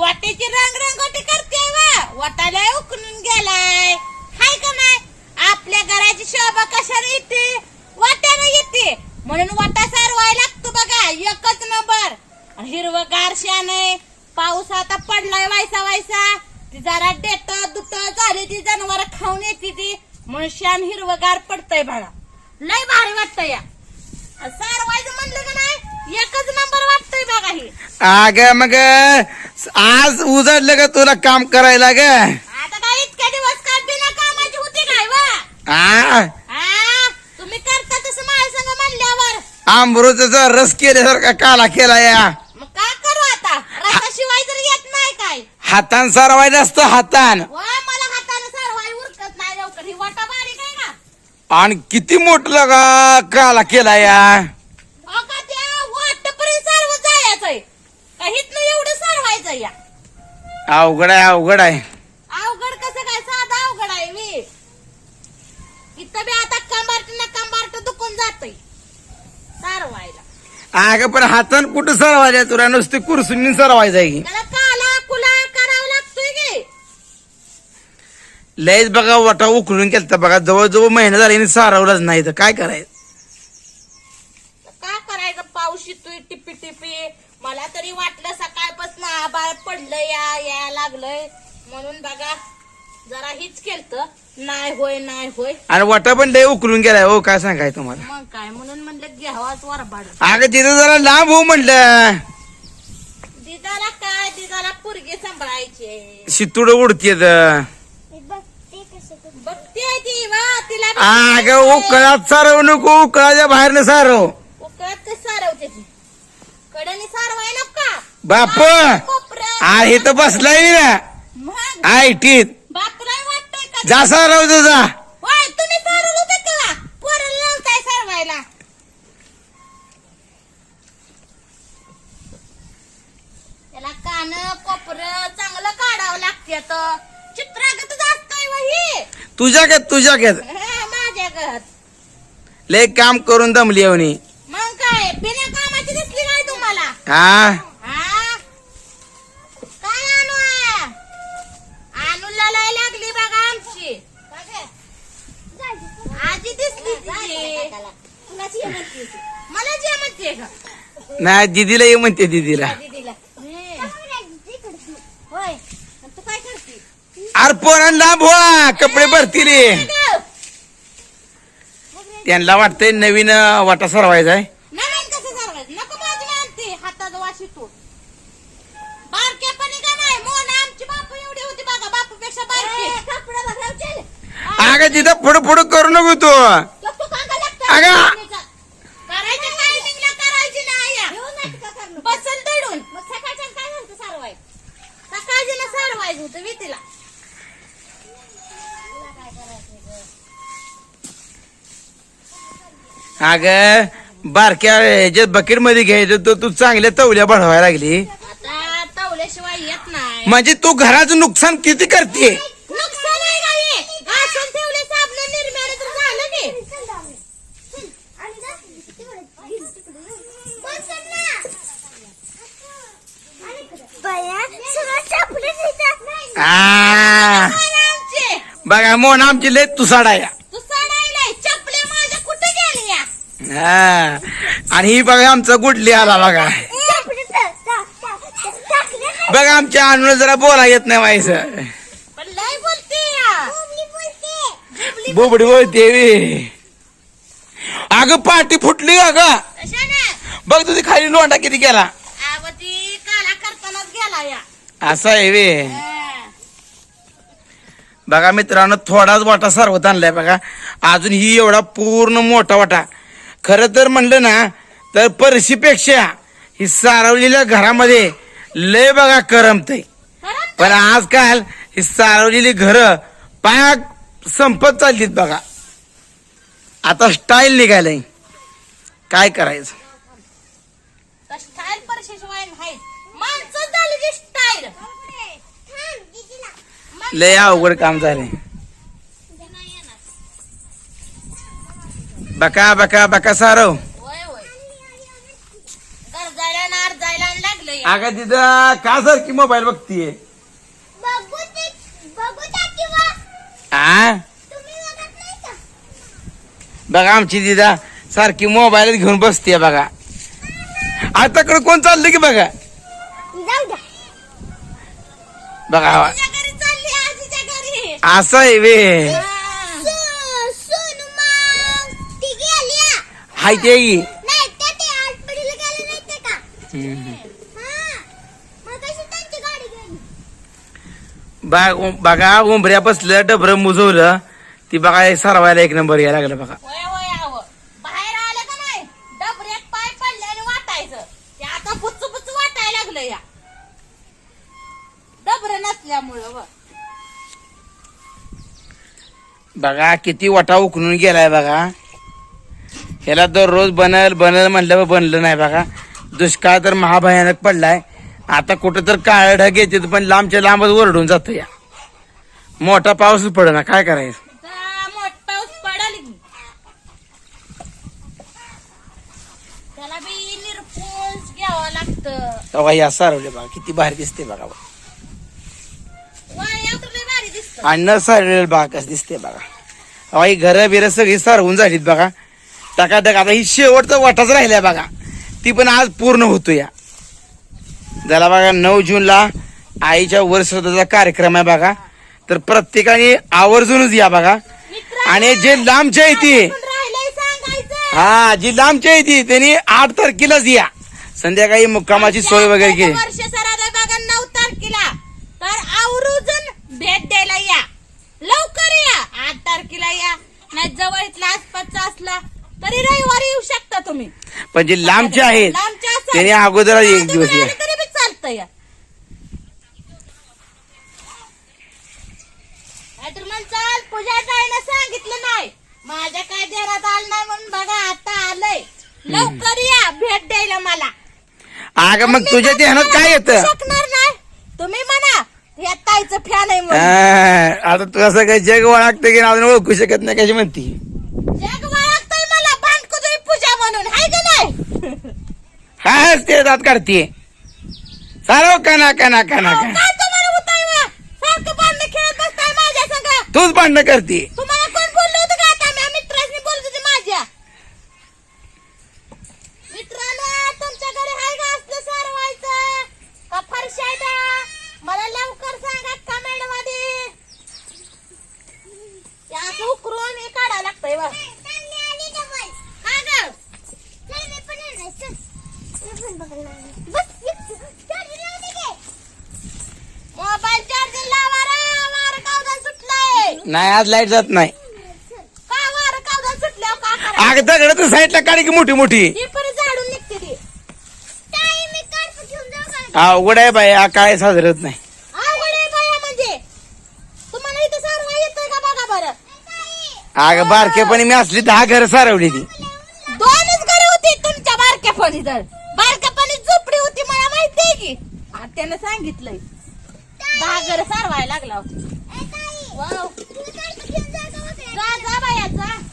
वाटेची रंगरंगोटी करते वा. वाटाला उकलून गेलाय. हाय का नाही? आपल्या घराची शोभा कशाने येते? वाट्याने येते. म्हणून वाटा सारवाय लागतो बघा एकच नंबर. हिरव हिरवगार पाऊस आता पडलाय वायसा वायसा. ती जरा डेट दुट झाली ती जनावर खाऊन येते ती. म्हणून शान हिरवगार पडतय बघा लय भारी वाटतंय या. सारवायचं म्हणलं का नाही? एकच नंबर वाटतंय बघा ही. आग मग आज उजडलं का तुला काम करायला ग. आता काय इतक्या दिवस काय बिना कामाची होती काय वा? आ? आ, तुम्ही करता तसं माझ्या संग म्हणल्यावर. अमृताचा रस केल्यासारखा काला केला या. मग काय करू आता? रसाशिवाय तर येत नाही काय. हातान सारवायचं असतं हातान. वा मला हाताने सरवाय उरकत नाही लवकर. ही वाटा बारीक आहे ना? आणि किती मोठ लगा काला केला या अहो का त्या वाटपर्यंत सरवत जायचंय काहीच नाही एवढं सरवायचं या अवघड आहे अवघड आहे. अवघड कसं काय? साधा अवघड आहे मी इथं बी आता कंबार्ट ना कंबार्ट दुखून जातय. सारवायला. अग पण हातान कुठं सरवायचं तुला? नुसती कुरसून सरवायचं आहे. की. त्याला काला कुला करावं लागतोय की लयच बघा वाटा उकळून केलता बघा. जवळजवळ महिना झाला आणि सारवलाच नाही तर काय करायचं? का करायचं? पाऊस येतोय टिपी टिपी मला तरी वाटलं सकाळपासून आबाळ पडलं या या लागलंय. म्हणून बघा जरा हीच केलत. नाही होय नाही होय. आणि वाटा पण लय उकळून गेलाय हो काय सांगाय तुम्हाला? मग काय म्हणून म्हणलं घ्यावाच वरबाड. अगं तिथं जरा लांब हो म्हणलं. दिदाला काय दिदाला पुरगे सांभाळायचे शितुड उडतीय बघते ती वा तिला अगं उकळात सारव नको उकळाच्या बाहेर न सारव. उकळत ते सारवते ती. कडेने सारवाय नको बाप कोपऱ्यात. आ इथं बसलाय ना मग? आय टीत जा सारव तुझा त्याला कान कोपर चांगलं काढावं लागते तर चित्रागतच असतंय वही? तुझ्या घेत तुझ्या घेत माझ्या घरात लय काम करून दमली म्हणे. मग काय बिना कामाची दिसली काय तुम्हाला? हा? काय आणू आहे? आणू लढाय लागली बघा आमची आजी दिसली तिची. मला जे म्हणते का नाही दिदीला ये म्हणते दिदीला. दीदीला. होय आणि तू काय करते अरे पोरांना व्हा कपडे भरतील त्यांना वाटतंय नवीन अं, वाटा सरवायचा आहे. नवीन कसं सरवायचं नको माझी आणते हातात वाशी तू बारकेपणी का नाही? मोन आमची बापू एवढी होती बघा बापूपेक्षा बारकी. कपडे बघावचे अगं तिथं पुढं पुढं करू नको तू. अगं. करायची टायमिंगला करायची नाही या. बसल दडून मग सकाळच्या काय झालं सारवाय सारवायचं होतं मी तिला. अगं बारक्या ह्याच्यात बकेटमध्ये घ्यायचं तर तू चांगल्या तवल्या बढवायला लागली. आता तवल्याशिवाय येत नाही. म्हणजे तू घराचं नुकसान किती करते नुकसान आहे का हे? घासून ठेवले साबण निर्म्याने तर झालं की आ, आमचे बघा मोन आमची लय तुसाडा या तू साडायलाय चपले माझ्या कुठे गेली या? हा. आणि ही बघा आमचा गुडली आला बघा. बघा आमच्या आणून जरा बोला येत नाही व्हायचं पण लय बोलते या. बोबडी बोलते. बी. अगं पाठी फुटली का ग. कशाने? बघ तुझी खाली लोंडा किती गेला अगं ती काला करतानाच गेला या. असं आहे वे. बघा मित्रांनो थोडाच वाटा सरवत आणलाय बघा. अजून ही एवढा पूर्ण मोठा वाटा. खरं तर म्हणलं ना तर परशीपेक्षा ही सारवलेल्या घरामध्ये लय बघा करमतय. खरं पण आजकाल ही सारवलेली घर पायाक संपत चाललीत बघा. आता स्टाईल निघालय. काय करायचं? लय अवघड काम झाले बका बका बका सारव. होय होय गरजायला नार अगं तिथं का सारखी मोबाईल बघतीये? आ? बघा आमची दिदा सारखी मोबाईल घेऊन बसतीये बघा. आताकडे कोण चाललं की बघा? बघा तुझ्या घरी चालली आजीच्या घरी असं आहे वे हाय ते ही. बघा उंबऱ्या बसलं डबरं मुजवलं. ती बघा हे सरवायला एक नंबर यायला लागलं बघा. वय वय आव बाहेर आलं का नाही? डबऱ्यात पाय वाटायचं. ते आता वाटायला लागलं या. डबर नसल्यामुळं व. बघा किती वटा उकळून गेलाय बघा. ह्याला दररोज बनल बनल म्हणलं बनलं नाही बघा. दुष्काळ तर महाभयानक पडलाय. आता कुठं तर काळ ढग येते पण लांबच्या लांबच ओरडून जातो या मोठा पाऊस पडेना काय करायचं? या सारवले बघा किती भारी दिसते बघा. भारी दिसत आणि न सारवलेलं बघा कसं दिसते बघा. तेव्हा ही घरं बिरं सगळी सारवून झालीत बघा. टकाटक आता ही शेवटचा वाटाच राहिलाय बघा. ती पण आज पूर्ण होतो या त्याला बघा नऊ जूनला आईच्या वर्षाचा कार्यक्रम आहे बघा. तर प्रत्येकाने आवर्जूनच या बघा. आणि जे लांबच्या आहे ती. राहिलंय सांगायचं. हा जी लांबच्या आहे ती त्यांनी आठ तारखेलाच या. संध्याकाळी मुक्कामाची सोय वगैरे केली वर्ष सरादा बघा नऊ तारखेला तर आवर्जून भेट द्यायला या लवकर या आठ तारखेला या नाही जवळ इथला आसपासचा असला तरी रविवारी येऊ शकता तुम्ही. पण जे लांबचे आहेत लांबचे त्यांनी अगोदर एक दिवस या. आले तरी बी चालतं या. नाहीतर म्हणचाल पूजा ताईनं सांगितलं नाही. माझ्या काय देण्यात आलं नाही म्हणून बघा आता आलंय. लवकर या भेट द्यायला मला. अगं मग तुझ्या ध्यानात काय येतं? शकणार नाही? तुम्ही म्हणा ताईचं फॅन आहे म्हणून. हा, आता तू असं काही जग ओळखतं की अजून ओळखू शकत नाही कशी म्हणती? जग वाळगतंय मला भांडकुदळी पूजा म्हणून हाय का नाही? हा ते दात काढतीये. सारव कना कना कना अहो, कना. काय तुम्हाला? सारखं खेळत बसताय माझ्या संग. तूच भांडणं करते कोण बोललं होतं का आता मी मित्रांनी बोलत होते माझ्या मित्रांनो तुमच्या घरी हाय का असलं सारवायचं का फरशा आहे का? मला लवकर सांगा कमेंटमध्ये ते असं उकरून हे काढावं लागतंय बा चालली आली डबल हा ग चल मी पण येणार चल मी पण बघणार आहे. बस चार्जिंग लावते की मोबाईल चार्जिंग लावा रे वार कावदान सुटलाय. नाही आज लाइट जात नाही. का वार का करा दगड तर साईडला काढी की मोठी मोठी. ती परत झाडून निघते ती. ताई मी कार्प घेऊन जाऊ का? हा उघड आहे बाई हा काय साजरत नाही. अवघड आहे बाया म्हणजे. तुम्हाला इथं सारवा येतोय का बघा बरं? अगं बारकेपणी मी असली दहा घर सारवली ती. दोनच घरे होती तुमच्या बारक्यापणी तर बारक्यापणी की त्यानं सांगितलंय. दहा घर सारवायला लागला. वाव? जा जा बाया जा.